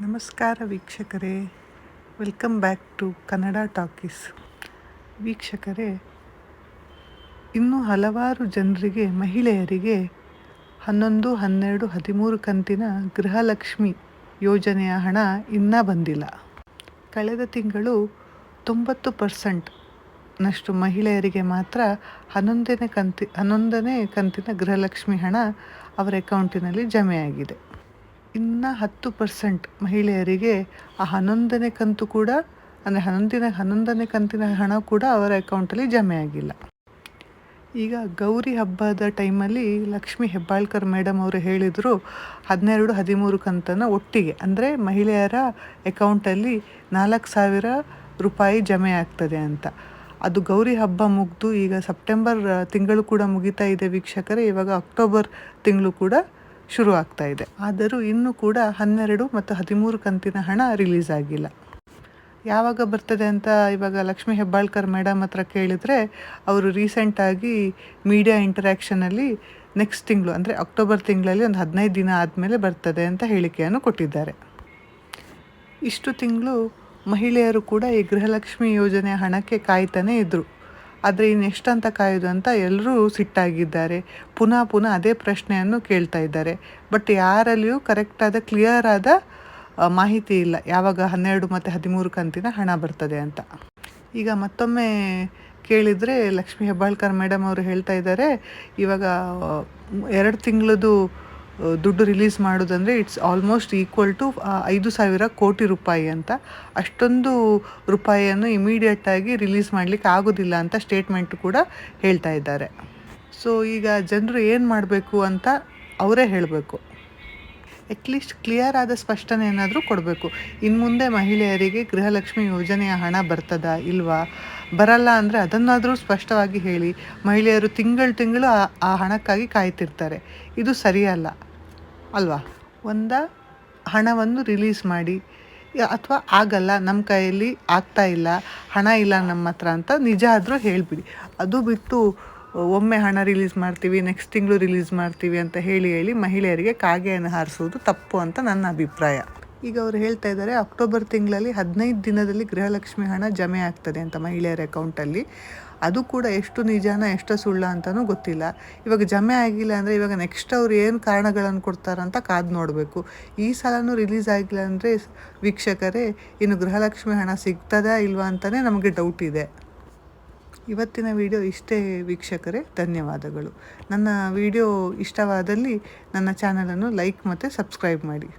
ನಮಸ್ಕಾರ ವೀಕ್ಷಕರೇ. Welcome back to Kannada Talkies ವೀಕ್ಷಕರೇ, ಇನ್ನೂ ಹಲವಾರು ಜನರಿಗೆ, ಮಹಿಳೆಯರಿಗೆ ಹನ್ನೊಂದು, ಹನ್ನೆರಡು, ಹದಿಮೂರು ಕಂತಿನ ಗೃಹಲಕ್ಷ್ಮಿ ಯೋಜನೆಯ ಹಣ ಇನ್ನೂ ಬಂದಿಲ್ಲ. ಕಳೆದ ತಿಂಗಳು ತೊಂಬತ್ತು ಪರ್ಸೆಂಟ್ ನಷ್ಟು ಮಹಿಳೆಯರಿಗೆ ಮಾತ್ರ ಹನ್ನೊಂದನೇ ಕಂತಿ, ಹನ್ನೊಂದನೇ ಕಂತಿನ ಗೃಹಲಕ್ಷ್ಮಿ ಹಣ ಅವರ ಅಕೌಂಟಿನಲ್ಲಿ ಜಮೆಯಾಗಿದೆ. ಇನ್ನು ಹತ್ತು ಪರ್ಸೆಂಟ್ ಮಹಿಳೆಯರಿಗೆ ಆ ಹನ್ನೊಂದನೇ ಕಂತು ಕೂಡ, ಅಂದರೆ ಹನ್ನೊಂದಿನ, ಹನ್ನೊಂದನೇ ಕಂತಿನ ಹಣ ಕೂಡ ಅವರ ಅಕೌಂಟಲ್ಲಿ ಜಮೆ ಆಗಿಲ್ಲ. ಈಗ ಗೌರಿ ಹಬ್ಬದ ಟೈಮಲ್ಲಿ ಲಕ್ಷ್ಮಿ ಹೆಬ್ಬಾಳ್ಕರ್ ಮೇಡಮ್ ಅವರು ಹೇಳಿದರು, ಹದಿನೆರಡು, ಹದಿಮೂರು ಕಂತನ್ನು ಒಟ್ಟಿಗೆ, ಅಂದರೆ ಮಹಿಳೆಯರ ಅಕೌಂಟಲ್ಲಿ ನಾಲ್ಕು ಸಾವಿರ ರೂಪಾಯಿ ಜಮೆ ಆಗ್ತದೆ ಅಂತ. ಅದು ಗೌರಿ ಹಬ್ಬ ಮುಗಿದು ಈಗ ಸೆಪ್ಟೆಂಬರ್ ತಿಂಗಳು ಕೂಡ ಮುಗಿತಾ ಇದೆ ವೀಕ್ಷಕರೇ, ಇವಾಗ ಅಕ್ಟೋಬರ್ ತಿಂಗಳು ಕೂಡ ಶುರು ಆಗ್ತಾ ಇದೆ. ಆದರೂ ಇನ್ನೂ ಕೂಡ ಹನ್ನೆರಡು ಮತ್ತು ಹದಿಮೂರು ಕಂತಿನ ಹಣ ರಿಲೀಸ್ ಆಗಿಲ್ಲ. ಯಾವಾಗ ಬರ್ತದೆ ಅಂತ ಇವಾಗ ಲಕ್ಷ್ಮಿ ಹೆಬ್ಬಾಳ್ಕರ್ ಮೇಡಮ್ ಹತ್ರ ಕೇಳಿದರೆ ಅವರು ರೀಸೆಂಟಾಗಿ ಮೀಡಿಯಾ ಇಂಟರ್ಯಾಕ್ಷನಲ್ಲಿ ನೆಕ್ಸ್ಟ್ ತಿಂಗಳು, ಅಂದರೆ ಅಕ್ಟೋಬರ್ ತಿಂಗಳಲ್ಲಿ ಒಂದು ಹದಿನೈದು ದಿನ ಆದಮೇಲೆ ಬರ್ತದೆ ಅಂತ ಹೇಳಿಕೆಯನ್ನು ಕೊಟ್ಟಿದ್ದಾರೆ. ಇಷ್ಟು ತಿಂಗಳು ಮಹಿಳೆಯರು ಕೂಡ ಈ ಗೃಹಲಕ್ಷ್ಮಿ ಯೋಜನೆಯ ಹಣಕ್ಕೆ ಕಾಯ್ತಾನೆ ಇದ್ದರು ಆದರೆ ಇನ್ನೆಷ್ಟು ಅಂತ ಕಾಯೋದು ಅಂತ ಎಲ್ಲರೂ ಸಿಟ್ಟಾಗಿದ್ದಾರೆ. ಪುನಃ ಪುನಃ ಅದೇ ಪ್ರಶ್ನೆಯನ್ನು ಕೇಳ್ತಾ ಇದ್ದಾರೆ. ಬಟ್ ಯಾರಲ್ಲಿಯೂ ಕರೆಕ್ಟಾದ ಕ್ಲಿಯರ್ ಆದ ಮಾಹಿತಿ ಇಲ್ಲ. ಯಾವಾಗ ಹನ್ನೆರಡು ಮತ್ತು ಹದಿಮೂರು ಕಂತಿನ ಹಣ ಬರ್ತದೆ ಅಂತ. ಈಗ ಮತ್ತೊಮ್ಮೆ ಕೇಳಿದರೆ ಲಕ್ಷ್ಮಿ ಹೆಬ್ಬಾಳ್ಕರ್ ಮೇಡಮ್ ಅವರು ಹೇಳ್ತಾ ಇದ್ದಾರೆ, ಇವಾಗ ಎರಡು ತಿಂಗಳದು ದುಡ್ಡು ರಿಲೀಸ್ ಮಾಡೋದಂದರೆ ಇಟ್ಸ್ ಆಲ್ಮೋಸ್ಟ್ ಈಕ್ವಲ್ ಟು ಐದು ಸಾವಿರ ಕೋಟಿ ರೂಪಾಯಿ ಅಂತ. ಅಷ್ಟೊಂದು ರೂಪಾಯಿಯನ್ನು ಇಮಿಡಿಯೇಟಾಗಿ ರಿಲೀಸ್ ಮಾಡಲಿಕ್ಕೆ ಆಗೋದಿಲ್ಲ ಅಂತ ಸ್ಟೇಟ್ಮೆಂಟ್ ಕೂಡ ಹೇಳ್ತಾ ಇದ್ದಾರೆ. ಸೊ ಈಗ ಜನರು ಏನು ಮಾಡಬೇಕು ಅಂತ ಅವರೇ ಹೇಳಬೇಕು. ಅಟ್ಲೀಸ್ಟ್ ಕ್ಲಿಯರ್ ಆದ ಸ್ಪಷ್ಟನೆ ಏನಾದರೂ ಕೊಡಬೇಕು. ಇನ್ನು ಮುಂದೆ ಮಹಿಳೆಯರಿಗೆ ಗೃಹಲಕ್ಷ್ಮಿ ಯೋಜನೆಯ ಹಣ ಬರ್ತದಾ ಇಲ್ವಾ? ಬರಲ್ಲ ಅಂದರೆ ಅದನ್ನಾದರೂ ಸ್ಪಷ್ಟವಾಗಿ ಹೇಳಿ. ಮಹಿಳೆಯರು ತಿಂಗಳು ತಿಂಗಳು ಆ- ಹಣಕ್ಕಾಗಿ ಕಾಯ್ತಿರ್ತಾರೆ. ಇದು ಸರಿಯಲ್ಲ. ಅಲ್ವಾ? ಒಂದ ಹಣವನ್ನು ರಿಲೀಸ್ ಮಾಡಿ. ಅಥವಾ ಆಗಲ್ಲ ನಮ್ಮ ಕೈಯಲ್ಲಿ ಆಗ್ತಾ ಇಲ್ಲ, ಹಣ ಇಲ್ಲ ನಮ್ಮ ಹತ್ರ ಅಂತ ನಿಜ ಆದರೂ ಹೇಳಿಬಿಡಿ. ಅದು ಬಿಟ್ಟು ಒಮ್ಮೆ ಹಣ ರಿಲೀಸ್ ಮಾಡ್ತೀವಿ ನೆಕ್ಸ್ಟ್ ತಿಂಗಳು ರಿಲೀಸ್ ಮಾಡ್ತೀವಿ ಅಂತ ಹೇಳಿ ಹೇಳಿ ಮಹಿಳೆಯರಿಗೆ ಕಾಗೆಯನ್ನು ಹಾರಿಸೋದು ತಪ್ಪು ಅಂತ ನನ್ನ ಅಭಿಪ್ರಾಯ. ಈಗ ಅವರು ಹೇಳ್ತಾ ಇದ್ದಾರೆ, ಅಕ್ಟೋಬರ್ ತಿಂಗಳಲ್ಲಿ ಹದಿನೈದು ದಿನದಲ್ಲಿ ಗೃಹಲಕ್ಷ್ಮಿ ಹಣ ಜಮೆ ಆಗ್ತದೆ ಅಂತ ಮಹಿಳೆಯರ ಅಕೌಂಟಲ್ಲಿ ಅದು ಕೂಡ ಎಷ್ಟು ನಿಜಾನ, ಎಷ್ಟು ಸುಳ್ಳ ಅಂತಲೂ ಗೊತ್ತಿಲ್ಲ. ಇವಾಗ ಜಮೆ ಆಗಿಲ್ಲ ಅಂದರೆ ಇವಾಗ ನೆಕ್ಸ್ಟ್ ಅವ್ರು ಏನು ಕಾರಣಗಳನ್ನು ಕೊಡ್ತಾರಂತ ಕಾದು ನೋಡಬೇಕು. ಈ ಸಲನೂ ರಿಲೀಸ್ ಆಗಿಲ್ಲ ಅಂದರೆ ವೀಕ್ಷಕರೇ, ಇನ್ನು ಗೃಹಲಕ್ಷ್ಮಿ ಹಣ ಸಿಗ್ತದಾ ಇಲ್ವಾ ಅಂತಲೇ ನಮಗೆ ಡೌಟ್ ಇದೆ. ಇವತ್ತಿನ ವಿಡಿಯೋ ಇಷ್ಟೇ ವೀಕ್ಷಕರೇ, ಧನ್ಯವಾದಗಳು. ನನ್ನ ವಿಡಿಯೋ ಇಷ್ಟವಾದಲ್ಲಿ ನನ್ನ ಚಾನಲನ್ನು ಲೈಕ್ ಮತ್ತು ಸಬ್ಸ್ಕ್ರೈಬ್ ಮಾಡಿ.